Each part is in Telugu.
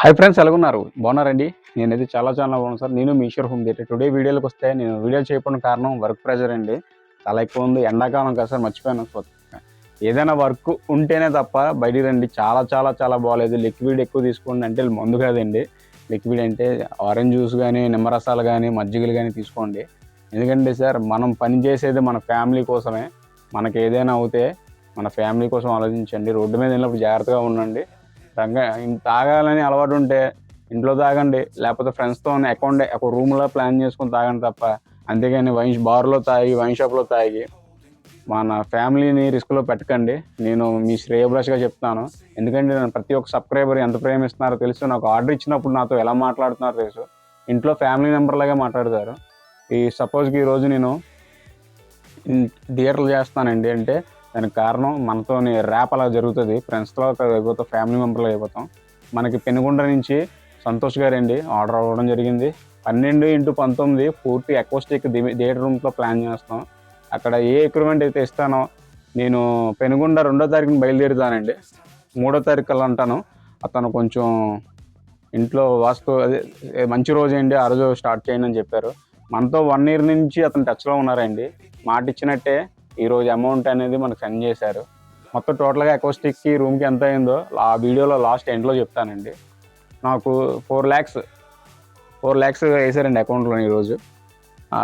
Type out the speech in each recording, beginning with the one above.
Hi friends ఎలాగున్నారు? బాగున్నారండి? నేనైతే చాలా చాలా బాగున్నాను సార్. నేను మీ ఈశ్వర్ హోమ్ థియేటర్. టుడే వీడియోలకు వస్తే నేను వీడియో చేయకపోవడం కారణం వర్క్ ప్రెషర్ అండి. చాలా ఎక్కువ ఉంది. ఎండాకాలం కదా సార్ మర్చిపోయాను. ఏదైనా వర్క్ ఉంటేనే తప్ప బయటికి రండి. చాలా చాలా చాలా బాగాలేదు లిక్విడ్ ఎక్కువ తీసుకోండి అంటే మందు కాదండి. లిక్విడ్ అంటే ఆరెంజ్ జ్యూస్ కానీ నిమ్మరసాలు కానీ మజ్జిగలు కానీ తీసుకోండి. ఎందుకంటే సార్ మనం పని చేసేది మన ఫ్యామిలీ కోసమే. మనకి ఏదైనా అవుతే మన ఫ్యామిలీ కోసం ఆలోచించండి. రోడ్డు మీద వెళ్ళినప్పుడు జాగ్రత్తగా ఉండండి. తగ్గ తాగాలని అలవాటు ఉంటే ఇంట్లో తాగండి లేకపోతే ఫ్రెండ్స్తో అకౌంట్ ఒక రూమ్లో ప్లాన్ చేసుకొని తాగండి తప్ప అంతేగాని వైన్ బార్లో తాగి వైన్ షాప్లో తాగి మన ఫ్యామిలీని రిస్క్లో పెట్టకండి. నేను మీ శ్రేయబ్రష్గా చెప్తాను. ఎందుకంటే నేను ప్రతి ఒక్క సబ్స్క్రైబర్ ఎంత ప్రేమిస్తున్నారో తెలుసు. నాకు ఆర్డర్ ఇచ్చినప్పుడు నాతో ఎలా మాట్లాడుతున్నారో తెలుసు. ఇంట్లో ఫ్యామిలీ మెంబర్లాగా మాట్లాడతారు. ఈ సపోజ్కి ఈరోజు నేను థియేటర్లు చేస్తానండి. అంటే దానికి కారణం మనతోని ర్యాప్ అలా జరుగుతుంది. ఫ్రెండ్స్తో అయిపోతాం ఫ్యామిలీ మెంబర్లో అయిపోతాం. మనకి పెనుగొండ నుంచి సంతోష్ గారు అండి ఆర్డర్ అవ్వడం జరిగింది. పన్నెండు ఇంటూ పంతొమ్మిది పూర్తి అకోస్టిక్ థియేటర్ రూమ్స్లో ప్లాన్ చేస్తాం. అక్కడ ఏ ఎక్విప్మెంట్ అయితే ఇస్తానో నేను పెనుగొండ రెండో తారీఖున బయలుదేరుతానండి. మూడో తారీఖు కల్లా అంటాను అతను కొంచెం ఇంట్లో వాస్తు అదే మంచి రోజు అండి ఆ రోజు స్టార్ట్ చేయండి అని చెప్పారు. మనతో వన్ ఇయర్ నుంచి అతను టచ్లో ఉన్నారండి. మాట ఇచ్చినట్టే ఈరోజు అమౌంట్ అనేది మనకు సెండ్ చేశారు. మొత్తం టోటల్గా అకోస్టిక్కి రూమ్కి ఎంత అయిందో ఆ వీడియోలో లాస్ట్ ఎండ్లో చెప్తానండి. నాకు ఫోర్ ల్యాక్స్ ఫోర్ ల్యాక్స్ వేసారండి అకౌంట్లో ఈరోజు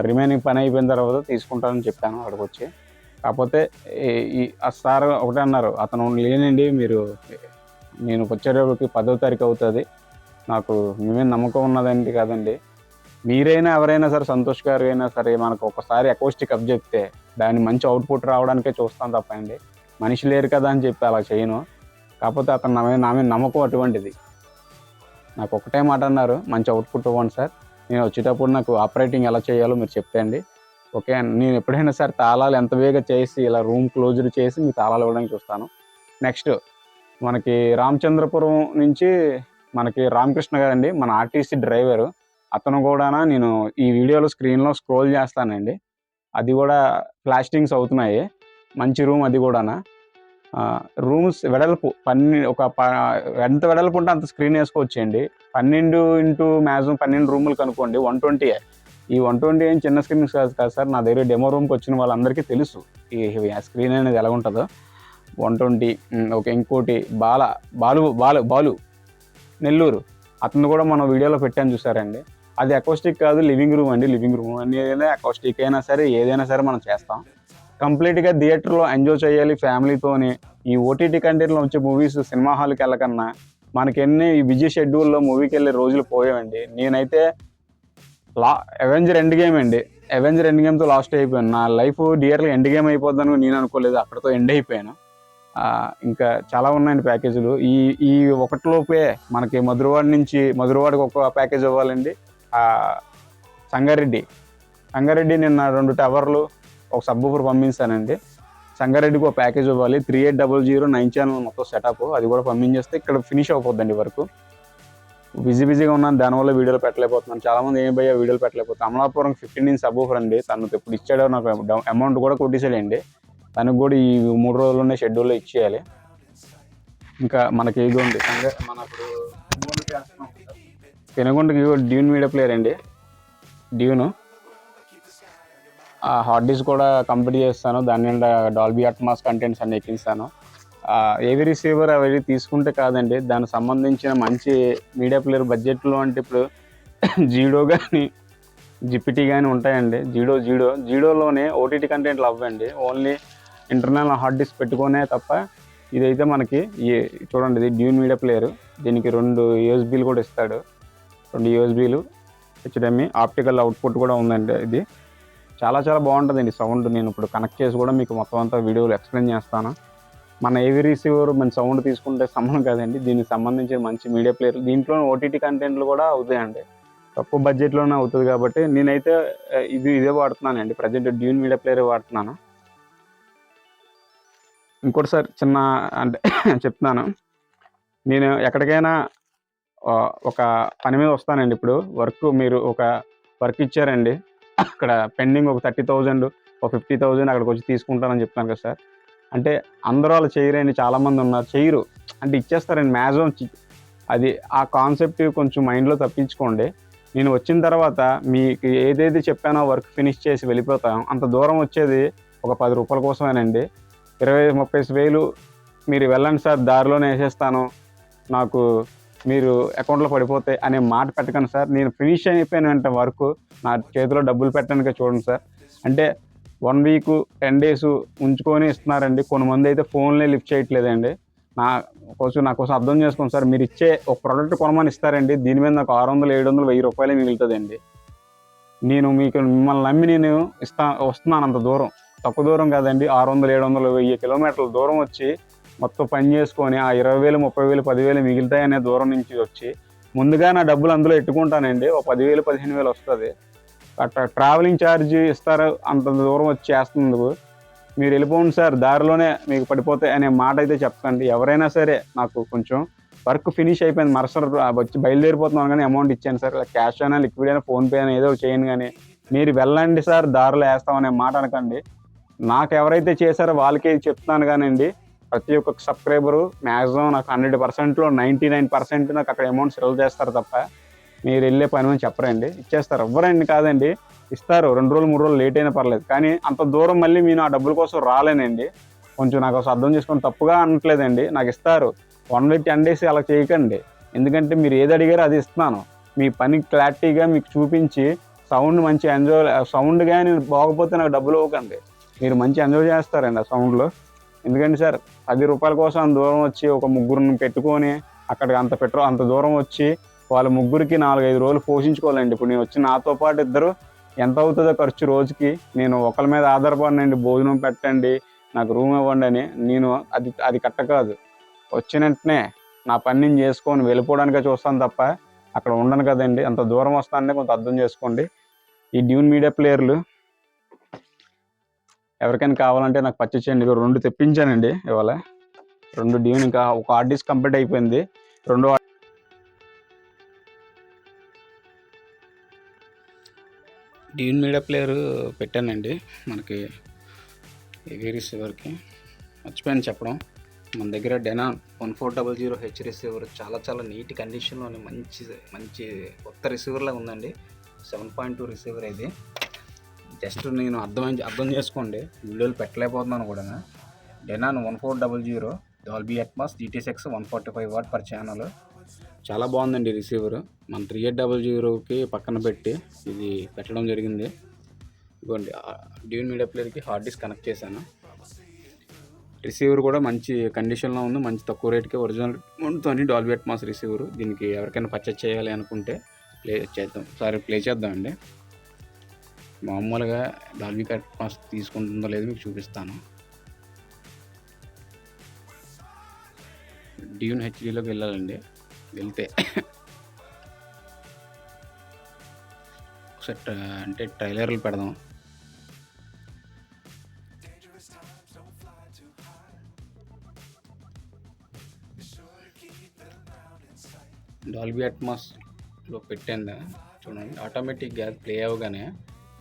రిమైనింగ్ పని అయిపోయిన తర్వాత తీసుకుంటానని చెప్పాను అక్కడికి వచ్చి. కాకపోతే ఈ- ఈ ఆ సార్ ఒకటే అన్నారు అతను లేనండి మీరు నేను వచ్చేటప్పటికి పదో తారీఖు అవుతుంది. నాకు మేమే నమ్మకం ఉన్నదండి కాదండి. మీరైనా ఎవరైనా సరే సంతోష్ గారు అయినా సరే మనకు ఒకసారి అకోస్టిక్ అప్ చెప్తే దాని మంచి అవుట్పుట్ రావడానికే చూస్తాను తప్ప అండి మనిషి లేరు కదా అని చెప్పి అలా చేయను. కాకపోతే అతను నా మీద నా మీద నమ్మకం అటువంటిది. నాకు ఒకటే మాట అన్నారు మంచి అవుట్పుట్ ఇవ్వండి సార్. నేను వచ్చేటప్పుడు నాకు ఆపరేటింగ్ ఎలా చేయాలో మీరు చెప్పండి ఓకే నేను ఎప్పుడైనా సార్ తాళాలు ఎంత వేగ చేసి ఇలా రూమ్ క్లోజ్డ్ చేసి మీ తాళాలు ఇవ్వడానికి చూస్తాను. నెక్స్ట్ మనకి రామచంద్రపురం నుంచి మనకి రామకృష్ణ గారండి మన ఆర్టీసీ డ్రైవరు అతను కూడా నేను ఈ వీడియోలో స్క్రీన్లో స్క్రోల్ చేస్తానండి. అది కూడా ప్లాస్టింగ్స్ అవుతున్నాయి. మంచి రూమ్ అది కూడానా? రూమ్స్ వెడల్పు పన్నె ఒక ప- ఎంత వెడల్పు ఉంటే అంత స్క్రీన్ వేసుకోవచ్చండి. పన్నెండు ఇంటూ మ్యాక్సిమం పన్నెండు రూములు కనుక్కోండి వన్ ట్వంటీ ఈ వన్ ట్వంటీ ఏం చిన్న స్క్రీన్ కాదు కాదు సార్. నా దగ్గర డెమో రూమ్కి వచ్చిన వాళ్ళందరికీ తెలుసు ఈ స్క్రీన్ అనేది ఎలా ఉంటుందో. వన్ ట్వంటీ ఓకే ఇంకోటి బాల బాలు బాలు బాలు నెల్లూరు. అతను కూడా మనం వీడియోలో పెట్టాను చూసారండి అది అకోస్టిక్ కాదు లివింగ్ రూమ్ అండి లివింగ్ రూమ్ అనేది అకోస్టిక్ అయినా సరే ఏదైనా సరే మనం చేస్తాం. కంప్లీట్గా థియేటర్లో ఎంజాయ్ చేయాలి ఫ్యామిలీతోని ఈ ఓటీటీ కంటెంట్లో వచ్చే మూవీస్ సినిమా హాల్కి వెళ్ళకన్నా మనకి ఎన్ని ఈ బిజీ షెడ్యూల్లో మూవీకి వెళ్ళే రోజులు పోయామండి నేనైతే లా అవెంజర్ ఎండ్ గేమ్ అండి. అవెంజర్ ఎండ్ గేమ్తో లాస్ట్ అయిపోయాను. నా లైఫ్ థియేటర్లో ఎండ్ గేమ్ అయిపోద్దని నేను అనుకోలేదు. అక్కడితో ఎండ్ అయిపోయాను. ఇంకా చాలా ఉన్నాయండి ప్యాకేజీలు ఈ ఈ ఒకటిలోపే మనకి మధురవాడ నుంచి మధురవాడకి ఒక ప్యాకేజ్ ఇవ్వాలండి సంగారెడ్డి. సంగారెడ్డి నిన్న రెండు టవర్లు ఒక సబ్బూఫర్ పంపించానండి. సంగారెడ్డికి ఒక ప్యాకేజ్ ఇవ్వాలి. Three eight double zero nine channel మొత్తం సెటప్. అది కూడా పంపించేస్తే ఇక్కడ ఫినిష్ అయిపోద్దండి వరకు. బిజీ బిజీగా ఉన్నాను. దానివల్ల వీడియోలు పెట్టలేకపోతున్నాను. చాలామంది ఏం భయ్యా వీడియోలు పెట్టలేకపోతున్నాను అమలాపురం ఫిఫ్టీన్ ఇన్ సబ్బూఫర్ అండి. తను ఇప్పుడు ఇచ్చాడో నాకు అమౌంట్ కూడా కొట్టేసేయండి తనకు కూడా ఈ మూడు రోజుల్లోనే షెడ్యూల్లో ఇచ్చేయాలి. ఇంకా మనకి ఇది ఉంది? సంగ మన ఇప్పుడు పెనుగొండకి డ్యూన్ మీడియా ప్లేయర్ అండి. డ్యూను. ఆ హార్డ్ డిస్క్ కూడా కంప్లీట్ చేస్తాను. దాని నిండా డాల్బీ అట్మాస్ కంటెంట్స్ అన్ని ఎక్కిస్తాను ఏవి రిసీవర్ అవి తీసుకుంటే కాదండి. దానికి సంబంధించిన మంచి మీడియా ప్లేయర్ బడ్జెట్లో అంటే ఇప్పుడు జీడో కానీ జిపిటీ కానీ ఉంటాయండి. Judo judo. జీడోలోనే ఓటీటీ కంటెంట్లు అవ్వండి. ఓన్లీ ఇంటర్నల్ హార్డ్ డిస్క్ పెట్టుకునే తప్ప ఇదైతే మనకి చూడండి ఇది డ్యూన్ మీడియా ప్లేయర్. దీనికి రెండు యూఎస్బీలు కూడా ఇస్తాడు. రెండు యూఎస్బీలు హెచ్డిఎంఈ ఆప్టికల్ అవుట్పుట్ కూడా ఉందండి ఇది. చాలా చాలా బాగుంటుందండి సౌండ్ నేను ఇప్పుడు కనెక్ట్ చేసి కూడా మీకు మొత్తం అంతా వీడియోలు ఎక్స్ప్లెయిన్ చేస్తాను. మన ఏవి రిసీవర్ మన సౌండ్ తీసుకుంటే సంబంధం కాదండి. దీనికి సంబంధించిన మంచి మీడియా ప్లేయర్ దీంట్లో ఓటీటీ కంటెంట్లు కూడా అవుతాయండి. తక్కువ బడ్జెట్లోనే అవుతుంది కాబట్టి నేనైతే ఇది ఇదే వాడుతున్నానండి. ప్రజెంట్ డ్యూన్ మీడియా ప్లేయర్ వాడుతున్నాను. ఇంకోటి సార్ చిన్న అంటే చెప్తున్నాను. నేను ఎక్కడికైనా ఒక పని మీద వస్తానండి ఇప్పుడు. వర్క్ మీరు ఒక వర్క్ ఇచ్చారండి. అక్కడ పెండింగ్ ఒక థర్టీ థౌజండ్ ఒక ఫిఫ్టీ థౌజండ్ అక్కడికి వచ్చి తీసుకుంటానని చెప్తాను కదా సార్. అంటే అందరూ వాళ్ళు చేయరండి చాలామంది ఉన్నారు. చేయరు. అంటే ఇచ్చేస్తారండి మ్యాక్సిమం అది ఆ కాన్సెప్ట్ కొంచెం మైండ్లో తప్పించుకోండి. నేను వచ్చిన తర్వాత మీకు ఏదైతే చెప్పానో వర్క్ ఫినిష్ చేసి వెళ్ళిపోతాం. అంత దూరం వచ్చేది ఒక పది రూపాయల కోసమేనండి. ఇరవై ముప్పై వేలు మీరు వెళ్ళండి సార్ దారిలోనే వేసేస్తాను. నాకు మీరు అకౌంట్లో పడిపోతే అనే మాట పెట్టకండి సార్. నేను ఫినిష్ అయిపోయిన వెంట వర్క్ నా చేతిలో డబ్బులు పెట్టడానికి చూడండి సార్. అంటే వన్ వీక్ టెన్ డేస్ ఉంచుకొని ఇస్తున్నారండి. కొంతమంది అయితే ఫోన్లే లిఫ్ట్ చేయట్లేదండి. నా కోసం నా కోసం అర్థం చేసుకోండి సార్. మీరు ఇచ్చే ఒక ప్రోడక్ట్ కొనమని ఇస్తారండి. దీని మీద నాకు ఆరు వందలు ఏడు వందలు వెయ్యి రూపాయలే మిగులుతుందండి. నేను మీకు మిమ్మల్ని నమ్మి నేను ఇస్తా వస్తున్నాను అంత దూరం. తక్కువ దూరం కాదండి. ఆరు వందలు ఏడు వందలు వెయ్యి కిలోమీటర్ల దూరం వచ్చి మొత్తం పని చేసుకొని ఆ ఇరవై వేలు ముప్పై వేలు పదివేలు మిగులుతాయనే దూరం నుంచి వచ్చి ముందుగా నా డబ్బులు అందులో ఎట్టుకుంటానండి. ఒక పదివేలు పదిహేను వేలు వస్తుంది. అట్లా ట్రావెలింగ్ ఛార్జ్ ఇస్తారు అంత దూరం వచ్చి చేస్తున్నందుకు మీరు వెళ్ళిపోండి సార్ దారిలోనే మీకు పడిపోతాయి అనే మాట అయితే చెప్పండి ఎవరైనా సరే నాకు కొంచెం వర్క్ ఫినిష్ అయిపోయింది మరుసటి వచ్చి బయలుదేరిపోతున్నాను కానీ అమౌంట్ ఇచ్చాను సార్. ఇలా క్యాష్ అయినా లిక్విడ్ అయినా ఫోన్పే అయినా ఏదో చేయను చేయండి కానీ మీరు వెళ్ళండి సార్ దారిలో వేస్తామనే మాట అనకండి. నాకు ఎవరైతే చేశారో వాళ్ళకే చెప్తున్నాను అండి ప్రతి ఒక్క సబ్స్క్రైబరు మ్యాక్సిమం నాకు హండ్రెడ్ పర్సెంట్లో నైంటీ నైన్ పర్సెంట్ నాకు అక్కడ అమౌంట్ సెల్ చేస్తారు తప్ప మీరు వెళ్ళే పని అని చెప్పరండి. ఇచ్చేస్తారు. ఎవ్వరండి కాదండి. ఇస్తారు. రెండు రోజులు మూడు రోజులు లేట్ అయినా పర్లేదు. కానీ అంత దూరం మళ్ళీ నేను ఆ డబ్బుల కోసం రాలేనండి. కొంచెం నాకు అసలు అర్థం చేసుకొని తప్పుగా అనట్లేదండి. నాకు ఇస్తారు. వన్ వీక్ టెన్ డేస్ అలా చేయకండి. ఎందుకంటే మీరు ఏది అడిగారో అది ఇస్తున్నాను. మీ పని క్లారిటీగా మీకు చూపించి సౌండ్ మంచి ఎంజాయ్ సౌండ్ కానీ బాగపోతే నాకు డబ్బులు ఇవ్వకండి. మీరు మంచి ఎంజాయ్ చేస్తారండి ఆ సౌండ్లో. ఎందుకంటే సార్ పది రూపాయల కోసం అంత దూరం వచ్చి ఒక ముగ్గురిని పెట్టుకొని అక్కడికి అంత పెట్రో అంత దూరం వచ్చి వాళ్ళ ముగ్గురికి నాలుగైదు రోజులు పోషించుకోవాలండి. ఇప్పుడు నేను వచ్చి నాతో పాటు ఇద్దరు ఎంత అవుతుందో ఖర్చు రోజుకి నేను ఒకరి మీద ఆధారపడినండి. భోజనం పెట్టండి నాకు రూమ్ ఇవ్వండి అని నేను అది అది కట్ట కాదు. వచ్చిన వెంటనే నా పని నేను చేసుకొని వెళ్ళిపోవడానికే చూస్తాను తప్ప అక్కడ ఉండను కదండి. అంత దూరం వస్తానని కొంత అర్థం చేసుకోండి. ఈ డ్యూన్ మీడియా ప్లేయర్లు ఎవరికైనా కావాలంటే నాకు పర్చేస్ చేయండి. రెండు తెప్పించానండి ఇవాళ. రెండు డ్యూన్ ఇంకా ఒక ఆర్టిస్ట్ కంప్లీట్ అయిపోయింది. రెండో డ్యూన్ మీడియా ప్లేయర్ పెట్టానండి. మనకి హెవీ రిసీవర్కి. మర్చిపోయాను చెప్పడం. మన దగ్గర Denon one four double zero H receiver చాలా చాలా నీట్ కండిషన్లోని మంచి మంచి కొత్త రిసీవర్లా ఉందండి. సెవెన్ పాయింట్ టూ రిసీవర్ ఇది. జస్ట్ నేను అర్థం అర్థం చేసుకోండి. వీడియోలు పెట్టలేకపోతున్నాను కూడా Denon one four double zero Dolby Atmos six one forty five watt per channel. చాలా బాగుందండి రిసీవర్. మన త్రీ ఎయిట్ డబల్ జీరోకి పక్కన పెట్టి ఇది పెట్టడం జరిగింది. ఇదిగోండి డ్యూన్ మీడియా ప్లేయర్కి హార్డ్ డిస్క్ కనెక్ట్ చేశాను. రిసీవర్ కూడా మంచి కండిషన్లో ఉంది. మంచి తక్కువ రేట్కి ఒరిజినల్ ఉంటుంది డాల్బీ అట్మాస్ రిసీవర్. దీనికి ఎవరికైనా పర్చేజ్ చేయాలి అనుకుంటే ప్లే చేద్దాం. సారీ ప్లే చేద్దామండి. మామూలుగా డాల్బీ అట్మాస్ తీసుకుంటుందో లేదో మీకు చూపిస్తాను. డ్యూన్ హెచ్డీలోకి వెళ్ళాలండి. వెళ్తే ఒకసారి అంటే ట్రైలర్లు పెడదాం. డాల్బీ అట్మాస్లో పెట్టాను చూడండి ఆటోమేటిక్గా ప్లే అవ్వగానే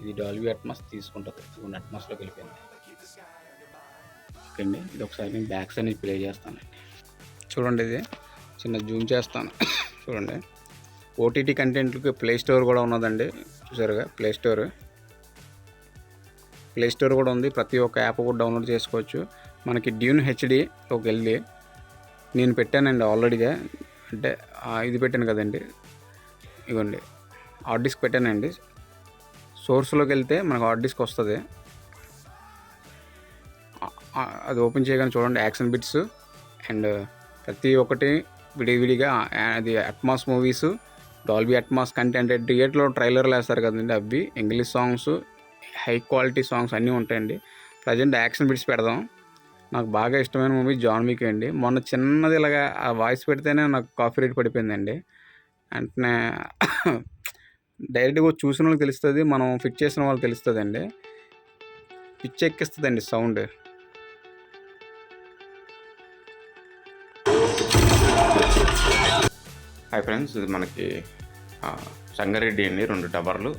ఇది డాల్బీ అట్మాస్ తీసుకుంటుంది. చూడండి అట్మాస్లోకి వెళ్ళిపోయింది. ఓకే అండి. ఇది ఒకసారి నేను బ్యాక్స్ అనేది ప్లే చేస్తానండి. చూడండి ఇది. చిన్న జూమ్ చేస్తాను. చూడండి. ఓటీటీ కంటెంట్కి ప్లే స్టోర్ కూడా ఉన్నదండి. చూసారుగా? ప్లే స్టోర్ ప్లే స్టోర్ కూడా ఉంది. ప్రతి ఒక్క యాప్ కూడా డౌన్లోడ్ చేసుకోవచ్చు. మనకి డ్యూన్ హెచ్డిలోకి వెళ్ళి నేను పెట్టానండి ఆల్రెడీగా. అంటే ఇది పెట్టాను కదండి. ఇగోండి. హార్డ్ డిస్క్ పెట్టానండి. సోర్స్లోకి వెళ్తే మనకు హార్డ్ డిస్క్ వస్తుంది. అది ఓపెన్ చేయగానే చూడండి యాక్షన్ బిట్స్ అండ్ ప్రతి ఒక్కటి విడివిడిగా అది Atmos movies Dolby Atmos content థియేటర్లో ట్రైలర్లు వేస్తారు కదండి అవి English songs high quality songs అన్నీ ఉంటాయండి. ప్రజెంట్ యాక్షన్ బిట్స్ పెడదాం. నాకు బాగా ఇష్టమైన మూవీ జాన్ వీక్ అండి. మొన్న చిన్నది ఇలాగా ఆ వాయిస్ పెడితేనే నాకు కాఫీ రేట్ పడిపోయిందండి. అంటే డైరెక్ట్గా చూసిన వాళ్ళకి తెలుస్తుంది మనం ఫిట్ చేసిన వాళ్ళకి తెలుస్తుంది అండి పిచ్ ఎక్కిస్తుందండి సౌండ్. హాయ్ ఫ్రెండ్స్ ఇది మనకి సంగారెడ్డి అండి రెండు డబర్లు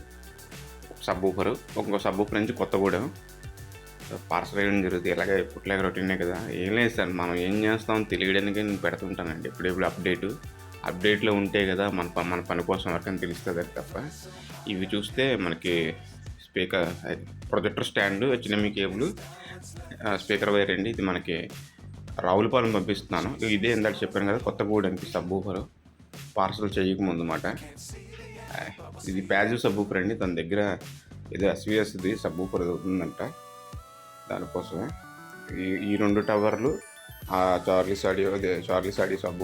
సబ్బూఫరు ఊఫరు ఇంకో సబ్ నుంచి కొత్తగూడెం. పార్సల్ వేయడం జరుగుతుంది. ఇలాగే ఇప్పట్లాగా రొటీనే కదా. ఏం లేదు సార్ మనం ఏం చేస్తాం తెలియడానికి నేను పెడుతుంటానండి. ఎప్పుడెప్పుడు అప్డేటు. అప్డేట్లో ఉంటే కదా మన మన పని కోసం వరకు తెలుస్తుంది తప్ప ఇవి చూస్తే మనకి speaker projector stand HDMI cable speaker wire అండి ఇది మనకి రావులపాలెం పంపిస్తున్నాను. ఇదే ఇందాక చెప్పాను కదా కొత్తగూడెంకి సబ్ సబ్బూఫర్ పార్సల్ చేయకముందు మాట. ఇది ప్యాజివ్ సబ్బూఫర్ అండి దాని దగ్గర ఇది ఎస్విఎస్ది సబ్బూఫర్ అవుతుందంట దానికోసమే. ఈ ఈ రెండు టవర్లు ఆ చార్లీ సాడీ అదే చార్లీ సాడి సబ్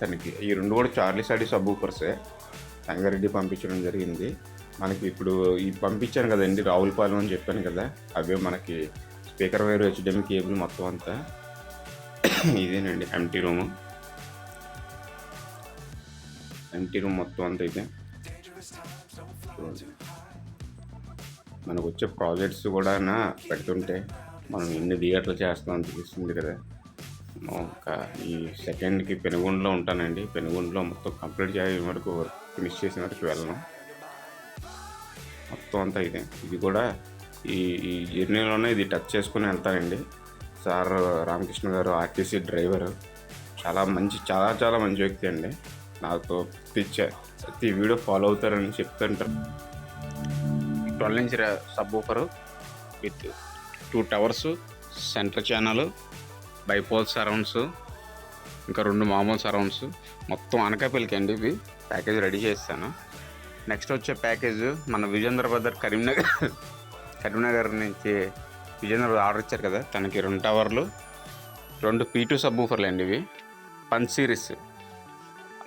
తనకి ఈ రెండు కూడా చార్లీ సాడి సబ్బూపర్సే సంగారెడ్డి పంపించడం జరిగింది. మనకి ఇప్పుడు ఈ పంపించాను కదండి రావులపాలెం అని చెప్పాను కదా అవే మనకి స్పీకర్ వైర్ హెచ్డిఎం కేబుల్ మొత్తం అంతా. ఇదేనండి ఎంటీ రూము ఎంటీ రూమ్ మొత్తం అంతా ఇదే. మనకు వచ్చే ప్రాజెక్ట్స్ కూడా పెడుతుంటే మనం ఎన్ని థియేటర్లు చేస్తామని తెలుస్తుంది కదా. ఒక ఈ సెకండ్కి పెనుగొండలో ఉంటానండి. పెనుగొండలో మొత్తం కంప్లీట్ చేయడం వరకు ఫినిష్ చేసిన వరకు వెళ్ళను. మొత్తం అంతా ఇదే. ఇది కూడా ఈ ఈ జర్నీలోనే ఇది టచ్ చేసుకుని వెళ్తానండి. సార్ రామకృష్ణ గారు ఆర్టీసీ డ్రైవర్ చాలా మంచి చాలా చాలా మంచి వ్యక్తి అండి. నాతో ప్రతి ప్రతి వీడియో ఫాలో అవుతారని చెప్తుంటారు twelve inch subwoofer with two towers centre channel bipole surrounds ఇంకా రెండు మామూలు సరౌండ్స్ మొత్తం అనకాపల్లికి అండి ఇవి. ప్యాకేజ్ రెడీ చేస్తాను. నెక్స్ట్ వచ్చే ప్యాకేజ్ మన విజేంద్ర బ్రదర్ కరీంనగర్ కరీంనగర్ నుంచి విజేంద్ర ఆర్డర్ ఇచ్చారు కదా తనకి రెండు టవర్లు రెండు పీ టూ సబ్ ఊఫర్లు అండి ఇవి. పంచ్ సిరీస్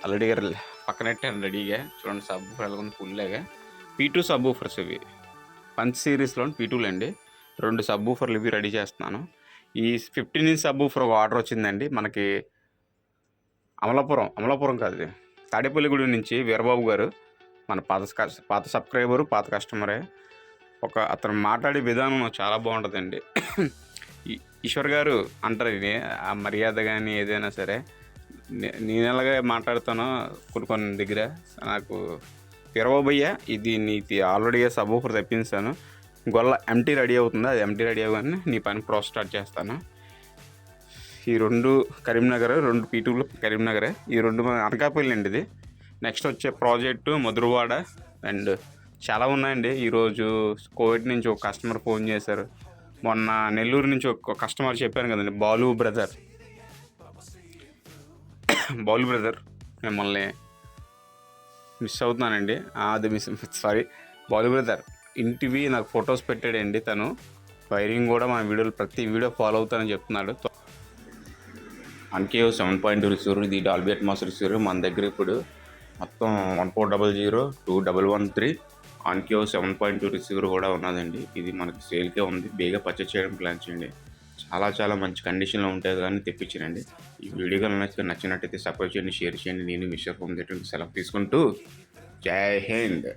ఆల్రెడీ పక్కనెట్టాను రెడీగా చూడండి సబ్ ఊఫర్ వెళ్ళకుండా ఉంది ఫుల్లాగా పీ టూ సబ్ ఊఫర్స్ ఇవి. పంచ్ సిరీస్లో పీ టూలు అండి రెండు సబ్ ఊఫర్లు ఇవి రెడీ చేస్తున్నాను. ఈ ఫిఫ్టీన్ ఇంచ్ సబ్ ఫర్ ఒక ఆర్డర్ వచ్చిందండి. మనకి అమలాపురం అమలాపురం కాదు తాడేపల్లిగూడి నుంచి వీరబాబు గారు మన పాత పాత సబ్స్క్రైబరు పాత కస్టమరే ఒక అతను మాట్లాడే విధానం చాలా బాగుంటుందండి. ఈశ్వర్ గారు అంటారు ఇది ఆ మర్యాద కానీ ఏదైనా సరే. నే- నేను ఎలాగే మాట్లాడుతానో కొన్ని కొన్ని దగ్గర నాకు వీరబాబయ్య ఇది నీది ఆల్రెడీ సబ్ తెప్పించాను. గొల్ల ఎంటీ రెడీ అవుతుంది? అది ఎంటీ రెడీ అవ్వగానే నీ పని ప్రాసెస్ స్టార్ట్ చేస్తాను. ఈ రెండు కరీంనగర్ రెండు పీటూలు కరీంనగరే. ఈ రెండు అనకాపల్లి అండి ఇది. నెక్స్ట్ వచ్చే ప్రాజెక్టు మధురవాడ అండ్ చాలా ఉన్నాయండి. ఈరోజు కోవిడ్ నుంచి ఒక కస్టమర్ ఫోన్ చేశారు. మొన్న నెల్లూరు నుంచి ఒక కస్టమర్ చెప్పాను కదండి బాలు బ్రదర్ బాలు బ్రదర్ మిమ్మల్ని మిస్ అవుతున్నానండి. అది మిస్ సారీ బాలు బ్రదర్ ఇంటివి నాకు ఫొటోస్ పెట్టాడండి తను. వైరింగ్ కూడా మన వీడియోలు ప్రతి వీడియో ఫాలో అవుతానని చెప్తున్నాడు. అంకే సెవెన్ పాయింట్ రిసీవర్ ఇది డాల్బీ అట్మాస్ రిసీవర్ మన దగ్గర ఇప్పుడు. మొత్తం one four double zero two double one three. Onkyo seven point two receiver కూడా ఉన్నదండి. ఇది మనకి సేల్కే ఉంది. బేగా పర్చేస్ చేయడం ప్లాన్ చేయండి. చాలా చాలా మంచి కండిషన్లో ఉంటుంది కానీ తెప్పించానండి. ఈ వీడియో కనుక నచ్చితే నచ్చినట్టయితే సపోర్ట్ చేయండి షేర్ చేయండి. నేను మిస్టర్ హోమ్ సెలవు తీసుకుంటూ జై హింద్.